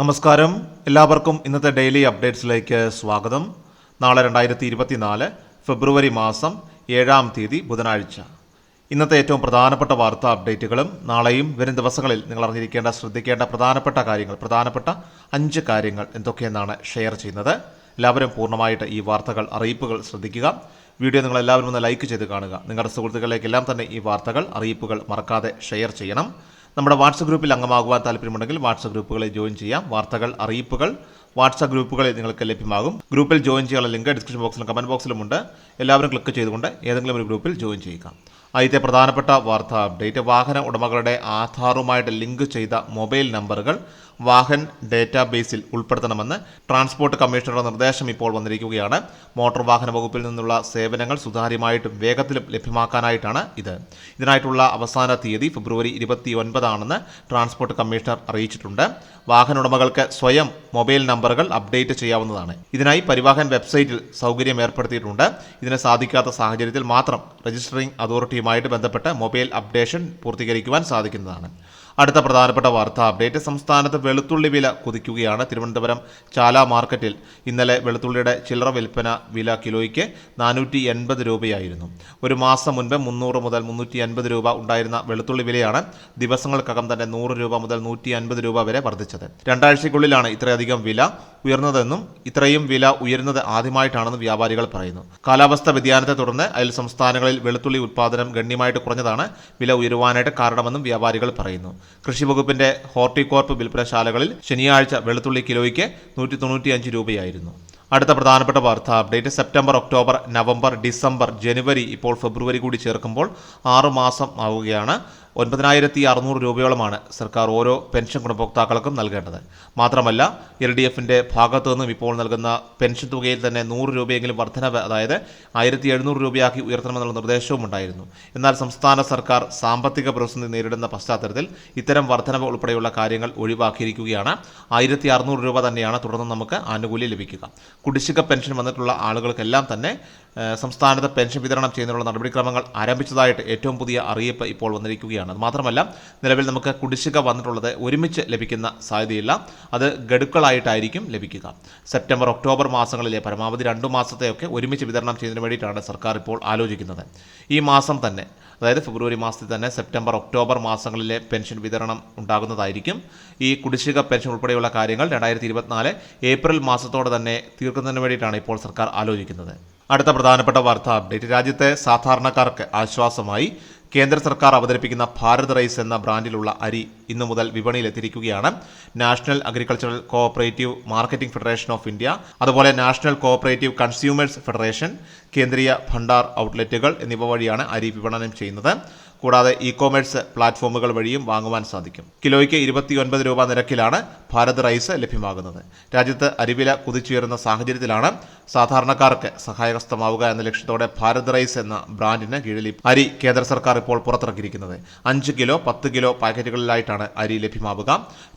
നമസ്കാരം. എല്ലാവർക്കും ഇന്നത്തെ ഡെയിലി അപ്ഡേറ്റ്സിലേക്ക് സ്വാഗതം. നാളെ രണ്ടായിരത്തി ഇരുപത്തിനാല് ഫെബ്രുവരി മാസം ഏഴാം തീയതി ബുധനാഴ്ച. ഇന്നത്തെ ഏറ്റവും പ്രധാനപ്പെട്ട വാർത്താ അപ്ഡേറ്റുകളും നാളെയും വരും ദിവസങ്ങളിൽ നിങ്ങൾ അറിഞ്ഞിരിക്കേണ്ട ശ്രദ്ധിക്കേണ്ട പ്രധാനപ്പെട്ട കാര്യങ്ങൾ പ്രധാനപ്പെട്ട അഞ്ച് കാര്യങ്ങൾ എന്തൊക്കെയെന്നാണ് ഷെയർ ചെയ്യുന്നത്. എല്ലാവരും പൂർണമായിട്ട് ഈ വാർത്തകൾ അറിയിപ്പുകൾ ശ്രദ്ധിക്കുക. വീഡിയോ നിങ്ങൾ എല്ലാവരും ഒന്ന് ലൈക്ക് ചെയ്ത് കാണുക. നിങ്ങളുടെ സുഹൃത്തുക്കളിലേക്കെല്ലാം തന്നെ ഈ വാർത്തകൾ അറിയിപ്പുകൾ മറക്കാതെ ഷെയർ ചെയ്യണം. നമ്മുടെ വാട്സപ്പ് ഗ്രൂപ്പിൽ അംഗമാകുവാൻ താല്പര്യമുണ്ടെങ്കിൽ വാട്സപ്പ് ഗ്രൂപ്പുകളിൽ ജോയിൻ ചെയ്യാം. വാർത്തകൾ അറിയിപ്പുകൾ വാട്സപ്പ് ഗ്രൂപ്പുകളിൽ നിങ്ങൾക്ക് ലഭ്യമാകും. ഗ്രൂപ്പിൽ ജോയിൻ ചെയ്യാനുള്ള ലിങ്ക് ഡിസ്ക്രിപ്ഷൻ ബോക്സിലും കമന്റ് ബോക്സിലുമുണ്ട്. എല്ലാവരും ക്ലിക്ക് ചെയ്തുകൊണ്ട് ഏതെങ്കിലും ഒരു ഗ്രൂപ്പിൽ ജോയിൻ ചെയ്യുക. ആദ്യത്തെ പ്രധാനപ്പെട്ട വാർത്താ അപ്ഡേറ്റ് വാഹന ഉടമകളുടെ ആധാറുമായിട്ട് ലിങ്ക് ചെയ്ത മൊബൈൽ നമ്പറുകൾ വാഹൻ ഡേറ്റാബേസിൽ ഉൾപ്പെടുത്തണമെന്ന് ട്രാൻസ്പോർട്ട് കമ്മീഷണറുടെ നിർദ്ദേശം ഇപ്പോൾ വന്നിരിക്കുകയാണ്. മോട്ടോർ വാഹന വകുപ്പിൽ നിന്നുള്ള സേവനങ്ങൾ സുതാര്യമായിട്ടും വേഗത്തിലും ലഭ്യമാക്കാനായിട്ടാണ് ഇത്. ഇതിനായിട്ടുള്ള അവസാന തീയതി ഫെബ്രുവരി ഇരുപത്തി ഒൻപതാണെന്ന് ട്രാൻസ്പോർട്ട് കമ്മീഷണർ അറിയിച്ചിട്ടുണ്ട്. വാഹന ഉടമകൾക്ക് സ്വയം മൊബൈൽ നമ്പറുകൾ അപ്ഡേറ്റ് ചെയ്യാവുന്നതാണ്. ഇതിനായി പരിവാഹൻ വെബ്സൈറ്റിൽ സൗകര്യം ഏർപ്പെടുത്തിയിട്ടുണ്ട്. ഇതിന് സാധിക്കാത്ത സാഹചര്യത്തിൽ മാത്രം രജിസ്റ്ററിംഗ് അതോറിറ്റിയുമായിട്ട് ബന്ധപ്പെട്ട് മൊബൈൽ അപ്ഡേഷൻ പൂർത്തീകരിക്കുവാൻ സാധിക്കുന്നതാണ് അടുത്ത പ്രധാനപ്പെട്ട വാർത്താ. അപ്ഡേറ്റ് സംസ്ഥാനത്ത് വെളുത്തുള്ളി വില കുതിക്കുകയാണ്. തിരുവനന്തപുരം ചാല മാർക്കറ്റിൽ ഇന്നലെ വെളുത്തുള്ളിയുടെ ചില്ലറ വിൽപ്പന വില കിലോയ്ക്ക് നാനൂറ്റി എൺപത് രൂപയായിരുന്നു. ഒരു മാസം മുൻപ് മുന്നൂറ് മുതൽ മുന്നൂറ്റി അൻപത് രൂപ ഉണ്ടായിരുന്ന വെളുത്തുള്ളി വിലയാണ് ദിവസങ്ങൾക്കകം തന്നെ നൂറ് രൂപ മുതൽ നൂറ്റി അൻപത് രൂപ വരെ വർദ്ധിച്ചത്. രണ്ടാഴ്ചയ്ക്കുള്ളിലാണ് ഇത്രയധികം വില ഉയർന്നതെന്നും ഇത്രയും വില ഉയരുന്നത് ആദ്യമായിട്ടാണെന്ന് വ്യാപാരികൾ പറയുന്നു. കാലാവസ്ഥ വ്യതിയാനത്തെ തുടർന്ന് അയൽ സംസ്ഥാനങ്ങളിൽ വെളുത്തുള്ളി ഉത്പാദനം ഗണ്യമായിട്ട് കുറഞ്ഞതാണ്. വില ഉയരുവാനായിട്ട് കാരണമെന്നും വ്യാപാരികൾ പറയുന്നു. കൃഷി വകുപ്പിന്റെ ഹോർട്ടികോർപ്പ് വിൽപ്പനശാലകളിൽ ശനിയാഴ്ച വെളുത്തുള്ളി കിലോയ്ക്ക് നൂറ്റി തൊണ്ണൂറ്റിയഞ്ച് രൂപയായിരുന്നു. അടുത്ത പ്രധാനപ്പെട്ട വാർത്ത update September October November December January ഇപ്പോൾ ഫെബ്രുവരി കൂടി ചേർക്കുമ്പോൾ ആറുമാസം ആവുകയാണ്. ഒൻപതിനായിരത്തി അറുന്നൂറ് രൂപയോളമാണ് സർക്കാർ ഓരോ പെൻഷൻ ഗുണഭോക്താക്കൾക്കും നൽകേണ്ടത്. മാത്രമല്ല എൽ ഡി എഫിന്റെ ഭാഗത്തു നിന്നും ഇപ്പോൾ നൽകുന്ന പെൻഷൻ തുകയിൽ തന്നെ നൂറ് രൂപയെങ്കിലും വർധനവ് അതായത് ആയിരത്തി എഴുന്നൂറ് രൂപയാക്കി ഉയർത്തണമെന്നുള്ള നിർദ്ദേശവും ഉണ്ടായിരുന്നു. എന്നാൽ സംസ്ഥാന സർക്കാർ സാമ്പത്തിക പ്രതിസന്ധി നേരിടുന്ന പശ്ചാത്തലത്തിൽ ഇത്തരം വർധനവ് ഉൾപ്പെടെയുള്ള കാര്യങ്ങൾ ഒഴിവാക്കിയിരിക്കുകയാണ്. ആയിരത്തി അറുന്നൂറ് രൂപ തന്നെയാണ് തുടർന്ന് നമുക്ക് ആനുകൂല്യം ലഭിക്കുക. കുടിശ്ശിക പെൻഷൻ വന്നിട്ടുള്ള ആളുകൾക്കെല്ലാം തന്നെ സംസ്ഥാനത്ത് പെൻഷൻ വിതരണം ചെയ്യുന്നതിനുള്ള നടപടിക്രമങ്ങൾ ആരംഭിച്ചതായിട്ട് ഏറ്റവും പുതിയ അറിയിപ്പ് ഇപ്പോൾ വന്നിരിക്കുകയാണ്. അത് മാത്രമല്ല നിലവിൽ നമുക്ക് കുടിശ്ശിക വന്നിട്ടുള്ളത് ഒരുമിച്ച് ലഭിക്കുന്ന സാധ്യതയില്ല. അത് ഗഡുക്കളായിട്ടായിരിക്കും ലഭിക്കുക. സെപ്റ്റംബർ ഒക്ടോബർ മാസങ്ങളിലെ പരമാവധി രണ്ടു മാസത്തെയൊക്കെ ഒരുമിച്ച് വിതരണം ചെയ്യുന്നതിന് വേണ്ടിയിട്ടാണ് സർക്കാർ ഇപ്പോൾ ആലോചിക്കുന്നത്. ഈ മാസം തന്നെ അതായത് ഫെബ്രുവരി മാസത്തിൽ തന്നെ സെപ്റ്റംബർ ഒക്ടോബർ മാസങ്ങളിലെ പെൻഷൻ വിതരണം ഉണ്ടാകുന്നതായിരിക്കും. ഈ കുടിശ്ശിക പെൻഷൻ ഉൾപ്പെടെയുള്ള കാര്യങ്ങൾ രണ്ടായിരത്തി ഇരുപത്തിനാല് ഏപ്രിൽ മാസത്തോടെ തന്നെ തീർക്കുന്നതിന് വേണ്ടിയിട്ടാണ് ഇപ്പോൾ സർക്കാർ ആലോചിക്കുന്നത്. അടുത്ത പ്രധാനപ്പെട്ട വാർത്താ അപ്ഡേറ്റ്. രാജ്യത്തെ സാധാരണക്കാർക്ക് ആശ്വാസമായി. കേന്ദ്ര സർക്കാർ അവതരിപ്പിക്കുന്ന ഭാരത് റൈസ് എന്ന ബ്രാൻഡിലുള്ള അരി ഇന്നു മുതൽ വിപണിയിലെത്തിയിരിക്കുകയാണ് National Agricultural Cooperative Marketing Federation of India അതുപോലെ National Cooperative Consumers Federation Kendriya Bhandar ഔട്ട്ലെറ്റുകൾ എന്നിവ വഴിയാണ് അരി വിപണനം ചെയ്യുന്നത്. കൂടാതെ ഇ കോമേഴ്സ് പ്ലാറ്റ്ഫോമുകൾ വഴിയും വാങ്ങുവാൻ സാധിക്കും. കിലോയ്ക്ക് ഇരുപത്തിയൊൻപത് രൂപ നിരക്കിലാണ് ഭാരത് റൈസ് ലഭ്യമാകുന്നത്. രാജ്യത്ത് അരിവില കുതിച്ചുയരുന്ന സാഹചര്യത്തിലാണ് സാധാരണക്കാർക്ക് സഹായഹസ്തമാവുക എന്ന ലക്ഷ്യത്തോടെ ഭാരത് റൈസ് എന്ന ബ്രാൻഡിന് കീഴിൽ അരി കേന്ദ്ര സർക്കാർ ഇപ്പോൾ പുറത്തിറക്കിയിരിക്കുന്നത്. അഞ്ച് കിലോ പത്ത് കിലോ പാക്കറ്റുകളിലായിട്ടാണ് അരി ലഭ്യമാവുക.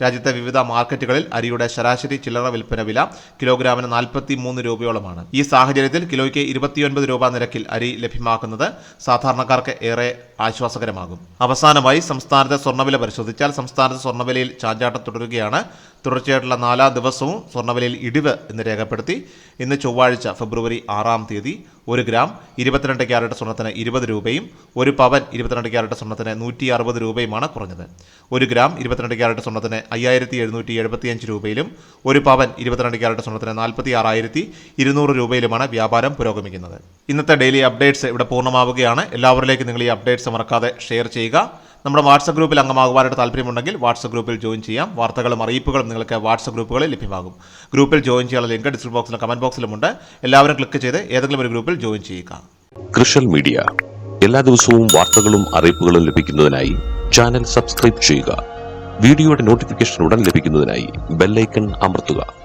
രാജ്യത്തെ വിവിധ മാർക്കറ്റുകളിൽ അരിയുടെ ശരാശരി ചില്ലറ വിൽപ്പന വില കിലോഗ്രാമിന് നാൽപ്പത്തി മൂന്ന് രൂപയോളമാണ്. ഈ സാഹചര്യത്തിൽ കിലോയ്ക്ക് ഇരുപത്തിയൊൻപത് രൂപ നിരക്കിൽ അരി ലഭ്യമാക്കുന്നത് സാധാരണക്കാർക്ക് ഏറെ ആശ്വാസകരമാകും. അവസാനമായി സംസ്ഥാനത്തെ സ്വർണവില പരിശോധിച്ചാൽ സംസ്ഥാനത്തെ സ്വർണവിലയിൽ ചാഞ്ചാട്ടം തുടരുകയാണ്. തുടർച്ചയായിട്ടുള്ള നാലാം ദിവസവും സ്വർണവിലയിൽ ഇടിവ് എന്ന് രേഖപ്പെടുത്തി. ഇന്ന് ചൊവ്വാഴ്ച ഫെബ്രുവരി ആറാം തീയതി ഒരു ഗ്രാം ഇരുപത്തിരണ്ട് ക്യാരറ്റ് സ്വർണത്തിന് ഇരുപത് രൂപയും ഒരു പവൻ ഇരുപത്തിരണ്ട് ക്യാരറ്റ് സ്വർണത്തിന് നൂറ്റി അറുപത് രൂപയുമാണ് കുറഞ്ഞത്. ഒരു ഗ്രാം ഇരുപത്തിരണ്ട് ക്യാരറ്റ് സ്വർണത്തിന് അയ്യായിരത്തി എഴുന്നൂറ്റി എഴുപത്തിയഞ്ച് രൂപയിലും ഒരു പവൻ ഇരുപത്തിരണ്ട് ക്യാരറ്റ് സ്വർണത്തിന് നാൽപ്പത്തി ആറായിരത്തി ഇരുന്നൂറ് രൂപയിലുമാണ് വ്യാപാരം പുരോഗമിക്കുന്നത്. ഇന്നത്തെ ഡെയിലി അപ്ഡേറ്റ്സ് ഇവിടെ പൂർണമാവുകയാണ്. എല്ലാവരിലേക്കും നിങ്ങൾ ഈ അപ്ഡേറ്റ്സ് മറക്കാതെ ഷെയർ ചെയ്യുക. നമ്മുടെ വാട്സപ്പ് ഗ്രൂപ്പിൽ അംഗമാകുവാനായിട്ട് താല്പര്യമുണ്ടെങ്കിൽ വാട്സപ്പ് ഗ്രൂപ്പിൽ ജോയിൻ ചെയ്യാം. വാർത്തകളും അറിയിപ്പുകളും നിങ്ങൾക്ക് വാട്സപ്പ് ഗ്രൂപ്പുകളിൽ ലഭ്യമാകും. ഗ്രൂപ്പിൽ ജോയിൻ ചെയ്യാനുള്ള ലിങ്ക് ഡിസ്ക്രിപ്ഷൻ ബോക്സിലും കമന്റ് ബോക്സിലുമുണ്ട് എല്ലാവരും ക്ലിക്ക് ചെയ്ത് ഏതെങ്കിലും ഒരു ഗ്രൂപ്പിൽ ജോയിൻ ചെയ്യുക. കൃഷൽ മീഡിയ. എല്ലാ ദിവസവും വാർത്തകളും അറിയിപ്പുകളും ലഭിക്കുന്നതിനായി ചാനൽ സബ്സ്ക്രൈബ് ചെയ്യുക. വീഡിയോയുടെ നോട്ടിഫിക്കേഷൻ ഉടൻ ലഭിക്കുന്നതിനായി ബെല്ലൈക്കൺ അമർത്തുക.